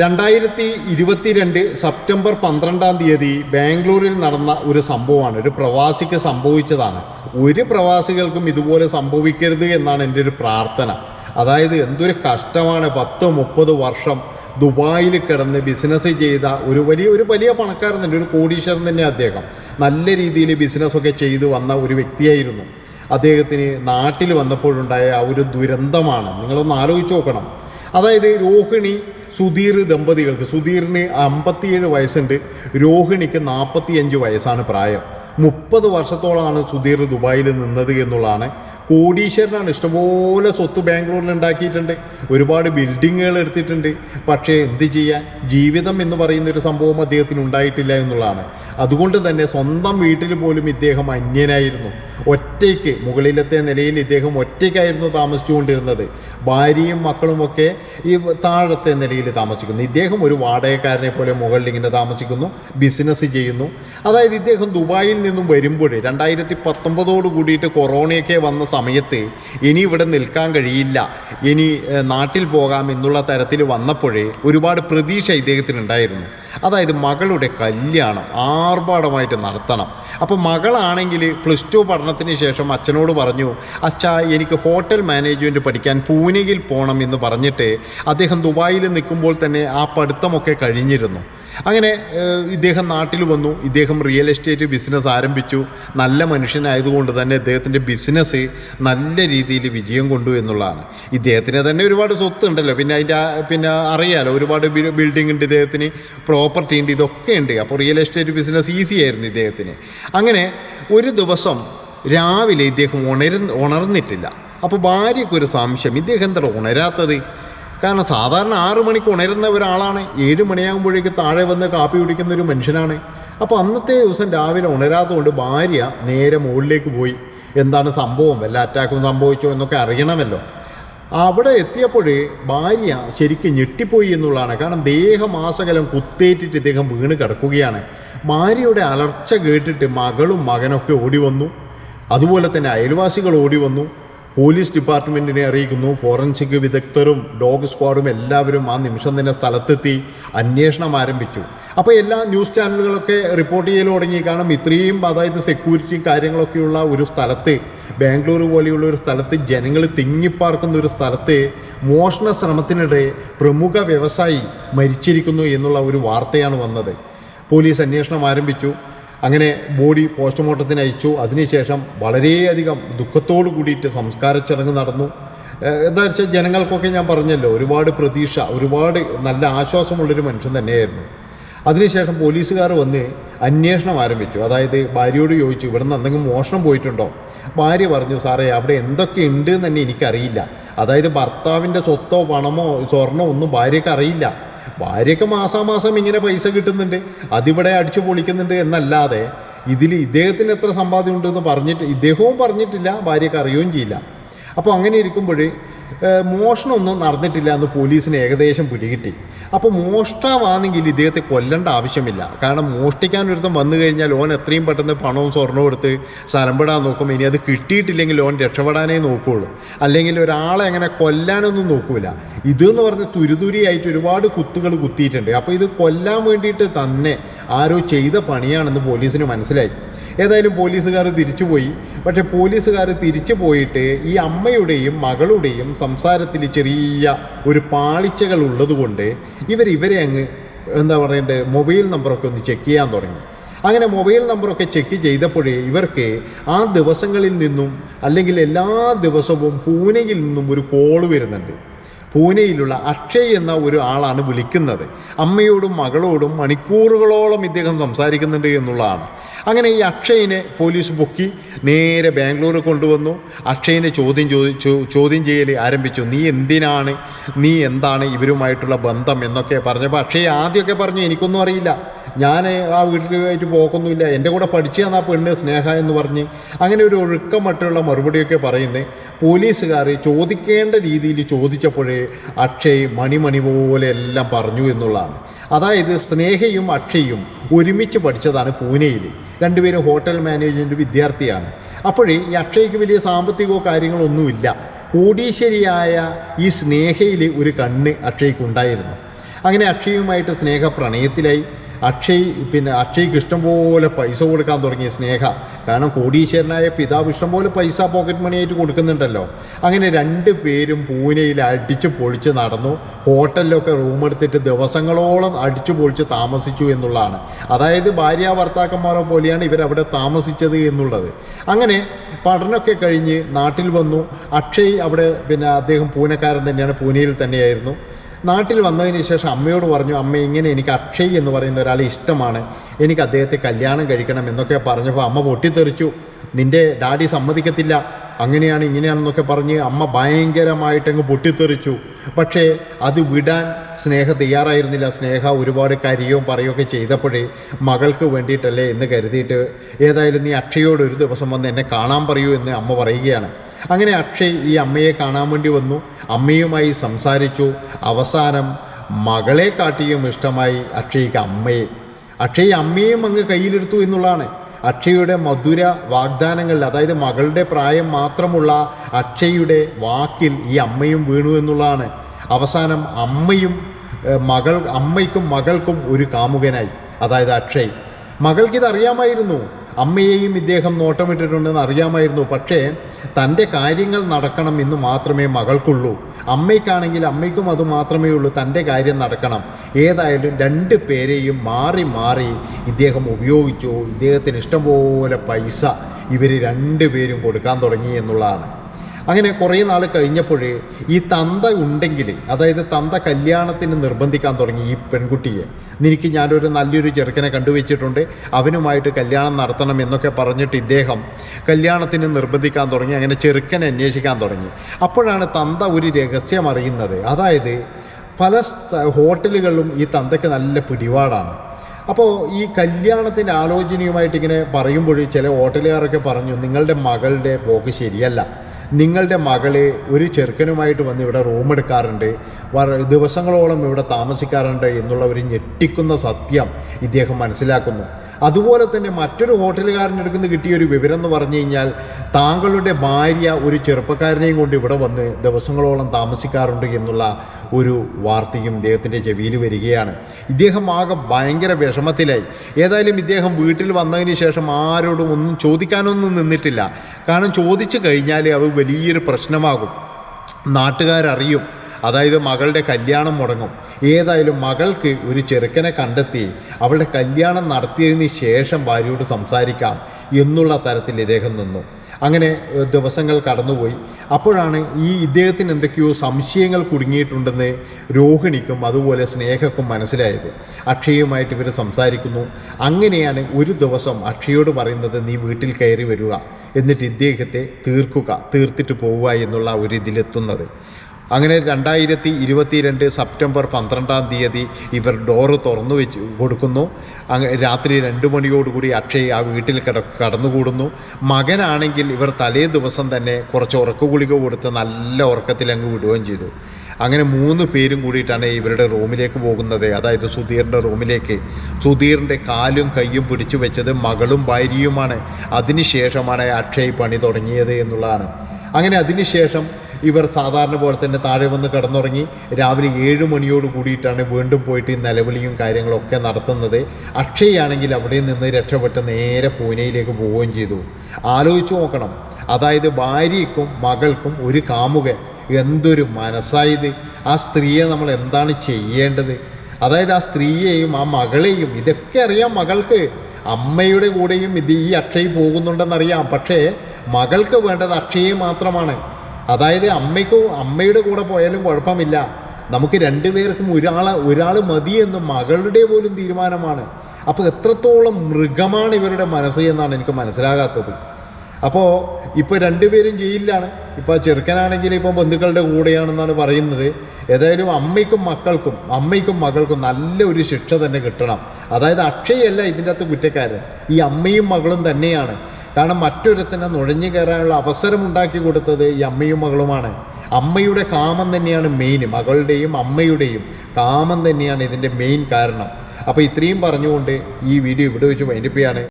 രണ്ടായിരത്തി ഇരുപത്തിരണ്ട് സെപ്റ്റംബർ പന്ത്രണ്ടാം തീയതി ബാംഗ്ലൂരിൽ നടന്ന ഒരു സംഭവമാണ്. ഒരു പ്രവാസിക്ക് സംഭവിച്ചതാണ്. ഒരു പ്രവാസികൾക്കും ഇതുപോലെ സംഭവിക്കരുത് എന്നാണ് എന്റെ ഒരു പ്രാർത്ഥന. അതായത് എന്തൊരു കഷ്ടമാണ്. പത്ത് മുപ്പത് വർഷം ദുബായിൽ കിടന്ന് ബിസിനസ് ചെയ്ത ഒരു വലിയ ഒരു വലിയ പണക്കാരൻ തന്നെ ഒരു കോടീശ്വരൻ തന്നെ അദ്ദേഹം. നല്ല രീതിയിൽ ബിസിനസ്സൊക്കെ ചെയ്തു വന്ന ഒരു വ്യക്തിയായിരുന്നു. അദ്ദേഹത്തിന് നാട്ടിൽ വന്നപ്പോഴുണ്ടായ ആ ഒരു ദുരന്തമാണ്. നിങ്ങളൊന്ന് ആലോചിച്ച് നോക്കണം. അതായത് രോഹിണി സുധീർ ദമ്പതികൾക്ക് സുധീറിന് അമ്പത്തിയേഴ് വയസ്സുണ്ട് രോഹിണിക്ക് നാൽപ്പത്തിയഞ്ച് വയസ്സാണ് പ്രായം. മുപ്പത് വർഷത്തോളമാണ് സുധീർ ദുബായിൽ നിന്നത് എന്നുള്ളതാണ് കോടീശ്വരനാണ്. ഇഷ്ടംപോലെ സ്വത്ത് ബാംഗ്ലൂരിൽ ഉണ്ടാക്കിയിട്ടുണ്ട്. ഒരുപാട് ബിൽഡിങ്ങുകൾ എടുത്തിട്ടുണ്ട്. പക്ഷേ എന്ത് ചെയ്യാൻ? ജീവിതം എന്ന് പറയുന്ന ഒരു സംഭവം അദ്ദേഹത്തിന് ഉണ്ടായിട്ടില്ല എന്നുള്ളതാണ്. അതുകൊണ്ട് തന്നെ സ്വന്തം വീട്ടിൽ പോലും ഇദ്ദേഹം അന്യനായിരുന്നു. ഒറ്റയ്ക്ക് മുകളിലത്തെ നിലയിൽ ഇദ്ദേഹം ഒറ്റയ്ക്കായിരുന്നു താമസിച്ചുകൊണ്ടിരുന്നത്. ഭാര്യയും മക്കളുമൊക്കെ ഈ താഴത്തെ നിലയിൽ താമസിക്കുന്നു. ഇദ്ദേഹം ഒരു വാടകക്കാരനെ പോലെ മുകളിൽ ഇങ്ങനെ താമസിക്കുന്നു. ബിസിനസ് ചെയ്യുന്നു. അതായത് ഇദ്ദേഹം ദുബായിൽ നിന്നും വരുമ്പോൾ രണ്ടായിരത്തി പത്തൊമ്പതോട് കൂടിയിട്ട് കൊറോണയൊക്കെ വന്ന സമയത്ത് ഇനി ഇവിടെ നിൽക്കാൻ കഴിയില്ല. ഇനി നാട്ടിൽ പോകാം എന്നുള്ള തരത്തിൽ വന്നപ്പോഴേ ഒരുപാട് പ്രതീക്ഷ ഇദ്ദേഹത്തിനുണ്ടായിരുന്നു. അതായത് മകളുടെ കല്യാണം ആർഭാടമായിട്ട് നടത്തണം. അപ്പോൾ മകളാണെങ്കിൽ പ്ലസ് ടു പഠനത്തിന് ശേഷം അച്ഛനോട് പറഞ്ഞു അച്ഛാ എനിക്ക് ഹോട്ടൽ മാനേജ്മെന്റ് പഠിക്കാൻ പൂനെയിൽ പോകണം എന്ന് പറഞ്ഞിട്ട് അദ്ദേഹം ദുബായിൽ നിൽക്കുമ്പോൾ തന്നെ ആ പഠിത്തമൊക്കെ കഴിഞ്ഞിരുന്നു. അങ്ങനെ ഇദ്ദേഹം നാട്ടിൽ വന്നു. ഇദ്ദേഹം റിയൽ എസ്റ്റേറ്റ് ബിസിനസ് ആരംഭിച്ചു. നല്ല മനുഷ്യനായതുകൊണ്ട് തന്നെ ഇദ്ദേഹത്തിന്റെ ബിസിനസ് നല്ല രീതിയിൽ വിജയം കൊണ്ടു എന്നുള്ളതാണ്. ഇദ്ദേഹത്തിന് തന്നെ ഒരുപാട് സ്വത്ത് ഉണ്ടല്ലോ പിന്നെ അതിന്റെ പിന്നെ അറിയാലോ ഒരുപാട് ബിൽഡിംഗ് ഉണ്ട് ഇദ്ദേഹത്തിന് പ്രോപ്പർട്ടി ഉണ്ട് ഇതൊക്കെ ഉണ്ട്. അപ്പോൾ റിയൽ എസ്റ്റേറ്റ് ബിസിനസ് ഈസി ആയിരുന്നു ഇദ്ദേഹത്തിന്. അങ്ങനെ ഒരു ദിവസം രാവിലെ ഇദ്ദേഹം ഉണര ഉണർന്നിട്ടില്ല. അപ്പോൾ ഭാര്യയ്ക്കൊരു സംശയം ഇദ്ദേഹം എന്താണ് ഉണരാത്തത്? കാരണം സാധാരണ ആറു മണിക്ക് ഉണരുന്ന ഒരാളാണ് ഏഴ് മണിയാകുമ്പോഴേക്ക് താഴെ വന്ന് കാപ്പി കുടിക്കുന്ന ഒരു മനുഷ്യനാണ്. അപ്പോൾ അന്നത്തെ ദിവസം രാവിലെ ഉണരാത്തതുകൊണ്ട് ഭാര്യ നേരെ മുകളിലേക്ക് പോയി. എന്താണ് സംഭവം? വല്ല അറ്റാക്കും സംഭവിച്ചോ എന്നൊക്കെ അറിയണമല്ലോ. അവിടെ എത്തിയപ്പോഴേ ഭാര്യ ശരിക്കും ഞെട്ടിപ്പോയി എന്നുള്ളതാണ്. കാരണം ദേഹമാസകലം കുത്തേറ്റിട്ട് ഇദ്ദേഹം വീണ് കിടക്കുകയാണ്. ഭാര്യയുടെ അലർച്ച കേട്ടിട്ട് മകളും മകനൊക്കെ ഓടി വന്നു. അതുപോലെ തന്നെ അയൽവാസികൾ ഓടി വന്നു. പോലീസ് ഡിപ്പാർട്ട്മെന്റിനെ അറിയിക്കുന്നു. ഫോറൻസിക് വിദഗ്ധരും ഡോഗ് സ്ക്വാഡും എല്ലാവരും ആ നിമിഷം തന്നെ സ്ഥലത്തെത്തി അന്വേഷണം ആരംഭിച്ചു. അപ്പോൾ എല്ലാ ന്യൂസ് ചാനലുകളൊക്കെ റിപ്പോർട്ട് ചെയ്യൽ തുടങ്ങി. കാരണം ഇത്രയും അതായത് സെക്യൂരിറ്റിയും കാര്യങ്ങളൊക്കെയുള്ള ഒരു സ്ഥലത്ത് ബാംഗ്ലൂർ പോലെയുള്ള ഒരു സ്ഥലത്ത് ജനങ്ങൾ തിങ്ങിപ്പാർക്കുന്ന ഒരു സ്ഥലത്ത് മോഷണ ശ്രമത്തിനിടെ പ്രമുഖ വ്യവസായി മരിച്ചിരിക്കുന്നു എന്നുള്ള ഒരു വാർത്തയാണ് വന്നത്. പോലീസ് അന്വേഷണം ആരംഭിച്ചു. അങ്ങനെ ബോഡി പോസ്റ്റ്മോർട്ടത്തിന് അയച്ചു. അതിനുശേഷം വളരെയധികം ദുഃഖത്തോടു കൂടിയിട്ട് സംസ്കാര ചടങ്ങ് നടന്നു. എന്താ വെച്ചാൽ ജനങ്ങൾക്കൊക്കെ ഞാൻ പറഞ്ഞല്ലോ ഒരുപാട് പ്രതീക്ഷ ഒരുപാട് നല്ല ആശ്വാസമുള്ളൊരു മനുഷ്യൻ തന്നെയായിരുന്നു. അതിനുശേഷം പോലീസുകാർ വന്ന് അന്വേഷണം ആരംഭിച്ചു. അതായത് ഭാര്യയോട് ചോദിച്ചു ഇവിടുന്ന് എന്തെങ്കിലും മോഷണം പോയിട്ടുണ്ടോ? ഭാര്യ പറഞ്ഞു സാറേ അവിടെ എന്തൊക്കെ ഉണ്ട് എന്ന് തന്നെ എനിക്കറിയില്ല. അതായത് ഭർത്താവിന്റെ സ്വത്തോ പണമോ സ്വർണമോ ഒന്നും ഭാര്യയ്ക്ക് അറിയില്ല. ഭാര്യയ്ക്ക് മാസാമാസം ഇങ്ങനെ പൈസ കിട്ടുന്നുണ്ട് അതിവിടെ അടിച്ചു പൊളിക്കുന്നുണ്ട് എന്നല്ലാതെ ഇതിൽ ഇദ്ദേഹത്തിന് എത്ര സമ്പാദ്യം ഉണ്ടെന്ന് പറഞ്ഞിട്ട് ഇദ്ദേഹവും പറഞ്ഞിട്ടില്ല ഭാര്യയ്ക്ക് അറിയുകയും ചെയ്യില്ല. അപ്പോൾ അങ്ങനെ ഇരിക്കുമ്പോൾ മോഷണമൊന്നും നടന്നിട്ടില്ല എന്ന് പോലീസിന് ഏകദേശം പിടികിട്ടി. അപ്പോൾ മോഷ്ടാവാണെങ്കിൽ ഇദ്ദേഹത്തെ കൊല്ലേണ്ട ആവശ്യമില്ല. കാരണം മോഷ്ടിക്കാൻ ഒരുത്തം വന്നു കഴിഞ്ഞാൽ ഓൻ എത്രയും പെട്ടെന്ന് പണവും സ്വർണവും എടുത്ത് സ്ഥലം വിടാൻ നോക്കും. ഇനി അത് കിട്ടിയിട്ടില്ലെങ്കിൽ ഓൻ രക്ഷപ്പെടാനേ നോക്കുകയുള്ളൂ അല്ലെങ്കിൽ ഒരാളെ അങ്ങനെ കൊല്ലാനൊന്നും നോക്കൂല. ഇതെന്ന് പറഞ്ഞ് തുരിതുരിയായിട്ട് ഒരുപാട് കുത്തുകൾ കുത്തിയിട്ടുണ്ട്. അപ്പോൾ ഇത് കൊല്ലാൻ വേണ്ടിയിട്ട് തന്നെ ആരോ ചെയ്ത പണിയാണെന്ന് പോലീസിന് മനസ്സിലായി. ഏതായാലും പോലീസുകാർ തിരിച്ചുപോയി. പക്ഷേ പോലീസുകാർ തിരിച്ചു പോയിട്ട് ഈ അമ്മയുടെയും മകളുടെയും സംസാരത്തിൽ ചെറിയ ഒരു പാളിച്ചകൾ ഉള്ളതുകൊണ്ട് ഇവർ ഇവരെ അങ്ങ് എന്താ പറയേണ്ടത് മൊബൈൽ നമ്പറൊക്കെ ഒന്ന് ചെക്ക് ചെയ്യാൻ തുടങ്ങി. അങ്ങനെ മൊബൈൽ നമ്പറൊക്കെ ചെക്ക് ചെയ്തപ്പോഴേ ഇവർക്ക് ആ ദിവസങ്ങളിൽ നിന്നും അല്ലെങ്കിൽ എല്ലാ ദിവസവും പൂനെയിൽ നിന്നും ഒരു കോൾ വരുന്നുണ്ട്. പൂനെയിലുള്ള അക്ഷയ് എന്ന ഒരു ആളാണ് വിളിക്കുന്നത്. അമ്മയോടും മകളോടും മണിക്കൂറുകളോളം ഇദ്ദേഹം സംസാരിക്കുന്നുണ്ട് എന്നുള്ളതാണ്. അങ്ങനെ ഈ അക്ഷയിനെ പോലീസ് പൊക്കി നേരെ ബാംഗ്ലൂർ കൊണ്ടുവന്നു. അക്ഷയിനെ ചോദ്യം ചോദിച്ചു ചോദ്യം ചെയ്യൽ ആരംഭിച്ചു. നീ എന്തിനാണ്? നീ എന്താണ് ഇവരുമായിട്ടുള്ള ബന്ധം? എന്നൊക്കെ പറഞ്ഞപ്പോൾ അക്ഷയ് ആദ്യമൊക്കെ പറഞ്ഞു എനിക്കൊന്നും അറിയില്ല. ഞാൻ ആ വീട്ടിലുമായിട്ട് പോക്കൊന്നുമില്ല. എന്റെ കൂടെ പഠിച്ചതാണ് ആ പെണ്ണ് സ്നേഹ എന്ന് പറഞ്ഞ് അങ്ങനെ ഒരു ഒഴുക്കമട്ടുള്ള മറുപടിയൊക്കെ പറയുന്നത് പോലീസുകാർ ചോദിക്കേണ്ട രീതിയിൽ ചോദിച്ചപ്പോഴേ അക്ഷയ് മണിമണി പോലെ എല്ലാം പറഞ്ഞു എന്നുള്ളതാണ്. അതായത് സ്നേഹയും അക്ഷയും ഒരുമിച്ച് പഠിച്ചതാണ് പൂനെയിൽ രണ്ടുപേരും ഹോട്ടൽ മാനേജ്മെന്റ് വിദ്യാർത്ഥിയാണ്. അപ്പോഴേ ഈ അക്ഷയ്ക്ക് വലിയ സാമ്പത്തികമോ കാര്യങ്ങളൊന്നുമില്ല കോടീശ്വരിയായ ഈ സ്നേഹയിൽ ഒരു കണ്ണ് അക്ഷയ്ക്കുണ്ടായിരുന്നു. അങ്ങനെ അക്ഷയുമായിട്ട് സ്നേഹ പ്രണയത്തിലായി അക്ഷയ് പിന്നെ അക്ഷയ്ക്ക് ഇഷ്ടംപോലെ പൈസ കൊടുക്കാൻ തുടങ്ങിയ സ്നേഹ. കാരണം കോടീശ്വരനായ പിതാവ് ഇഷ്ടംപോലെ പൈസ പോക്കറ്റ് മണി ആയിട്ട് കൊടുക്കുന്നുണ്ടല്ലോ. അങ്ങനെ രണ്ട് പേരും പൂനെയിൽ അടിച്ചു പൊളിച്ച് നടന്നു. ഹോട്ടലിലൊക്കെ റൂം എടുത്തിട്ട് ദിവസങ്ങളോളം അടിച്ചു പൊളിച്ച് താമസിച്ചു എന്നുള്ളതാണ്. അതായത് ഭാര്യ ഭർത്താക്കന്മാരെ പോലെയാണ് ഇവരവിടെ താമസിച്ചത് എന്നുള്ളത്. അങ്ങനെ പഠനമൊക്കെ കഴിഞ്ഞ് നാട്ടിൽ വന്നു. അക്ഷയ് അവിടെ പിന്നെ അദ്ദേഹം പൂനെക്കാരൻ തന്നെയാണ് പൂനെയിൽ തന്നെയായിരുന്നു. നാട്ടിൽ വന്നതിന് ശേഷം അമ്മയോട് പറഞ്ഞു അമ്മ ഇങ്ങനെ എനിക്ക് അക്ഷയ് എന്ന് പറയുന്ന ഒരാളെ ഇഷ്ടമാണ്. എനിക്ക് അദ്ദേഹത്തെ കല്യാണം കഴിക്കണം എന്നൊക്കെ പറഞ്ഞപ്പോൾ അമ്മ പൊട്ടിത്തെറിച്ചു. നിന്റെ ഡാഡി സമ്മതിക്കത്തില്ല. അങ്ങനെയാണ് ഇങ്ങനെയാണെന്നൊക്കെ പറഞ്ഞ് അമ്മ ഭയങ്കരമായിട്ടങ്ങ് പൊട്ടിത്തെറിച്ചു. പക്ഷേ അത് വിടാൻ സ്നേഹ തയ്യാറായിരുന്നില്ല. സ്നേഹ ഒരുപാട് കരിയും പറയുകയൊക്കെ ചെയ്തപ്പോഴേ മകൾക്ക് വേണ്ടിയിട്ടല്ലേ എന്ന് കരുതിയിട്ട് ഏതായാലും നീ അക്ഷയോട് ഒരു ദിവസം വന്ന് എന്നെ കാണാൻ പറയൂ എന്ന് അമ്മ പറയുകയാണ്. അങ്ങനെ അക്ഷയ് ഈ അമ്മയെ കാണാൻ വേണ്ടി വന്നു. അമ്മയുമായി സംസാരിച്ചു. അവസാനം മകളെ കാട്ടിയും ഇഷ്ടമായി അക്ഷയ്ക്ക് അമ്മയെ. അക്ഷയ് അമ്മയും അങ്ങ് കയ്യിലെടുത്തു എന്നുള്ളതാണ്. അക്ഷയുടെ മധുര വാഗ്ദാനങ്ങളിൽ അതായത് മകളുടെ പ്രായം മാത്രമുള്ള അക്ഷയുടെ വാക്കിൽ ഈ അമ്മയും വീണു എന്നുള്ളതാണ്. അവസാനം അമ്മയും മകൾ അമ്മയ്ക്കും മകൾക്കും ഒരു കാമുകനായി അതായത് അക്ഷയ്. മകൾക്കിത് അറിയാമായിരുന്നു. അമ്മയെയും ഇദ്ദേഹം നോട്ടമിട്ടിട്ടുണ്ടെന്ന് അറിയാമായിരുന്നു. പക്ഷേ തന്റെ കാര്യങ്ങൾ നടക്കണം എന്ന് മാത്രമേ മകൾക്കുള്ളൂ. അമ്മയ്ക്കാണെങ്കിൽ അമ്മയ്ക്കും അത് മാത്രമേ ഉള്ളൂ. തന്റെ കാര്യം നടക്കണം. ഏതായാലും രണ്ട് പേരെയും മാറി മാറി ഇദ്ദേഹം ഉപയോഗിച്ചു. ഇദ്ദേഹത്തിന് ഇഷ്ടംപോലെ പൈസ ഇവർ രണ്ടുപേരും കൊടുക്കാൻ തുടങ്ങി എന്നുള്ളതാണ്. അങ്ങനെ കുറേ നാൾ കഴിഞ്ഞപ്പോഴേ ഈ തന്ത ഉണ്ടെങ്കിൽ അതായത് തന്ത കല്യാണത്തിന് നിർബന്ധിക്കാൻ തുടങ്ങി ഈ പെൺകുട്ടിയെ. നിനക്ക് ഞാനൊരു നല്ലൊരു ചെറുക്കനെ കണ്ടുവച്ചിട്ടുണ്ട് അവനുമായിട്ട് കല്യാണം നടത്തണം എന്നൊക്കെ പറഞ്ഞിട്ട് ഇദ്ദേഹം കല്യാണത്തിന് നിർബന്ധിക്കാൻ തുടങ്ങി അങ്ങനെ ചെറുക്കനെ അന്വേഷിക്കാൻ തുടങ്ങി. അപ്പോഴാണ് തന്ത ഒരു രഹസ്യം അറിയുന്നത്. അതായത് പല ഹോട്ടലുകളിലും ഈ തന്തയ്ക്ക് നല്ല പിടിപാടാണ്. അപ്പോൾ ഈ കല്യാണത്തിന്റെ ആലോചനയുമായിട്ട് ഇങ്ങനെ പറയുമ്പോൾ ചില ഹോട്ടലുകാരൊക്കെ പറഞ്ഞു നിങ്ങളുടെ മകളുടെ പോക്ക് ശരിയല്ല. നിങ്ങളുടെ മകളെ ഒരു ചെറുക്കനുമായിട്ട് വന്ന് ഇവിടെ റൂം എടുക്കാറുണ്ട്. ദിവസങ്ങളോളം ഇവിടെ താമസിക്കാറുണ്ട് എന്നുള്ള ഒരു ഞെട്ടിക്കുന്ന സത്യം ഇദ്ദേഹം മനസ്സിലാക്കുന്നു. അതുപോലെ തന്നെ മറ്റൊരു ഹോട്ടലുകാരന്റെ അടുക്കുന്ന കിട്ടിയ ഒരു വിവരം എന്ന് പറഞ്ഞു കഴിഞ്ഞാൽ താങ്കളുടെ ഭാര്യ ഒരു ചെറുപ്പക്കാരനെയും കൊണ്ട് ഇവിടെ വന്ന് ദിവസങ്ങളോളം താമസിക്കാറുണ്ട് എന്നുള്ള ഒരു വാർത്തയും ഇദ്ദേഹത്തിന്റെ ചെവിയിൽ വരികയാണ്. ഇദ്ദേഹം ആകെ ഭയങ്കര വിഷമത്തിലായി. ഏതായാലും ഇദ്ദേഹം വീട്ടിൽ വന്നതിന് ശേഷം ആരോടും ഒന്നും ചോദിക്കാനൊന്നും നിന്നിട്ടില്ല. കാരണം ചോദിച്ചു കഴിഞ്ഞാൽ അത് വലിയൊരു പ്രശ്നമാകും. നാട്ടുകാരറിയും. അതായത് മകളുടെ കല്യാണം മുടങ്ങും. ഏതായാലും മകൾക്ക് ഒരു ചെറുക്കനെ കണ്ടെത്തി അവളുടെ കല്യാണം നടത്തിയതിന് ശേഷം ഭാര്യയോട് സംസാരിക്കാം എന്നുള്ള തരത്തിൽ ഇദ്ദേഹം നിന്നു. അങ്ങനെ ദിവസങ്ങൾ കടന്നുപോയി. അപ്പോഴാണ് ഈ ഇദ്ദേഹത്തിന് എന്തൊക്കെയോ സംശയങ്ങൾ കുടുങ്ങിയിട്ടുണ്ടെന്ന് രോഹിണിക്കും അതുപോലെ സ്നേഹക്കും മനസ്സിലായത്. അക്ഷയുമായിട്ട് ഇവർ സംസാരിക്കുന്നു. അങ്ങനെയാണ് ഒരു ദിവസം അക്ഷയോട് പറയുന്നത് നീ വീട്ടിൽ കയറി വരിക. എന്നിട്ട് ഇദ്ദേഹത്തെ തീർക്കുക തീർത്തിട്ട് പോവുക എന്നുള്ള ഒരു ഇതിലെത്തുന്നത്. അങ്ങനെ രണ്ടായിരത്തി ഇരുപത്തിരണ്ട് സെപ്റ്റംബർ പന്ത്രണ്ടാം തീയതി ഇവർ ഡോറ് തുറന്നു വെച്ച് കൊടുക്കുന്നു. രാത്രി രണ്ട് മണിയോടുകൂടി അക്ഷയ് ആ വീട്ടിൽ കിട കടന്നുകൂടുന്നു. മകനാണെങ്കിൽ ഇവർ തലേ ദിവസം തന്നെ കുറച്ച് ഉറക്കഗുളിക കൊടുത്ത് നല്ല ഉറക്കത്തിൽ അങ്ങ് വിടുകയും ചെയ്തു. അങ്ങനെ മൂന്ന് പേരും കൂടിയിട്ടാണ് ഇവരുടെ റൂമിലേക്ക് പോകുന്നത്. അതായത് സുധീറിന്റെ റൂമിലേക്ക്. സുധീറിന്റെ കാലും കൈയും പിടിച്ചു വെച്ചത് മകളും ഭാര്യയുമാണ്. അതിനുശേഷമാണ് അക്ഷയ് പണി തുടങ്ങിയത് എന്നുള്ളതാണ്. അങ്ങനെ അതിനുശേഷം ഇവർ സാധാരണ പോലെ തന്നെ താഴെ വന്ന് കിടന്നുറങ്ങി രാവിലെ ഏഴ് മണിയോട് കൂടിയിട്ടാണ് വീണ്ടും പോയിട്ട് ഈ നിലവിളിയും കാര്യങ്ങളൊക്കെ നടത്തുന്നത്. അക്ഷയാണെങ്കിൽ അവിടെ നിന്ന് രക്ഷപ്പെട്ട് നേരെ പൂനെയിലേക്ക് പോവുകയും ചെയ്തു. ആലോചിച്ച് നോക്കണം. അതായത് ഭാര്യയ്ക്കും മകൾക്കും ഒരു കാമുകൻ എന്തൊരു മനസ്സായത് ആ സ്ത്രീയെ നമ്മൾ എന്താണ് ചെയ്യേണ്ടത്? അതായത് ആ സ്ത്രീയെയും ആ മകളെയും ഇതൊക്കെ അറിയാം മകൾക്ക്. അമ്മയുടെ കൂടെയും ഇത് ഈ അക്ഷയ് പോകുന്നുണ്ടെന്നറിയാം. പക്ഷേ മകൾക്ക് വേണ്ടത് അക്ഷയെ മാത്രമാണ്. അതായത് അമ്മയ്ക്ക് അമ്മയുടെ കൂടെ പോയാലും കുഴപ്പമില്ല. നമുക്ക് രണ്ടുപേർക്കും ഒരാളെ ഒരാൾ മതിയെന്ന് മകളുടെ പോലും തീരുമാനമാണ്. അപ്പോൾ എത്രത്തോളം മൃഗമാണ് ഇവരുടെ മനസ്സ് എന്നാണ് എനിക്ക് മനസ്സിലാകാത്തത്. അപ്പോൾ ഇപ്പോൾ രണ്ടുപേരും ജയിലിലാണ്. ഇപ്പോൾ ചെറുക്കനാണെങ്കിൽ ഇപ്പോൾ ബന്ധുക്കളുടെ കൂടെയാണെന്നാണ് പറയുന്നത്. ഏതായാലും അമ്മയ്ക്കും മക്കൾക്കും അമ്മയ്ക്കും മകൾക്കും നല്ല ഒരു ശിക്ഷ തന്നെ കിട്ടണം. അതായത് അക്ഷയല്ല ഇതിന്റെ അകത്ത് കുറ്റക്കാരൻ. ഈ അമ്മയും മകളും തന്നെയാണ്. കാരണം മറ്റൊരുത്തനെ നുഴഞ്ഞു കയറാനുള്ള അവസരം ഉണ്ടാക്കി കൊടുത്തത് ഈ അമ്മയും മകളുമാണ്. അമ്മയുടെ കാമം തന്നെയാണ് മെയിൻ മകളുടെയും അമ്മയുടെയും കാമം തന്നെയാണ് ഇതിന്റെ മെയിൻ കാരണം. അപ്പോൾ ഇത്രയും പറഞ്ഞുകൊണ്ട് ഈ വീഡിയോ ഇവിടെ വെച്ച് വൈൻഡപ്പ് ചെയ്യാണ്.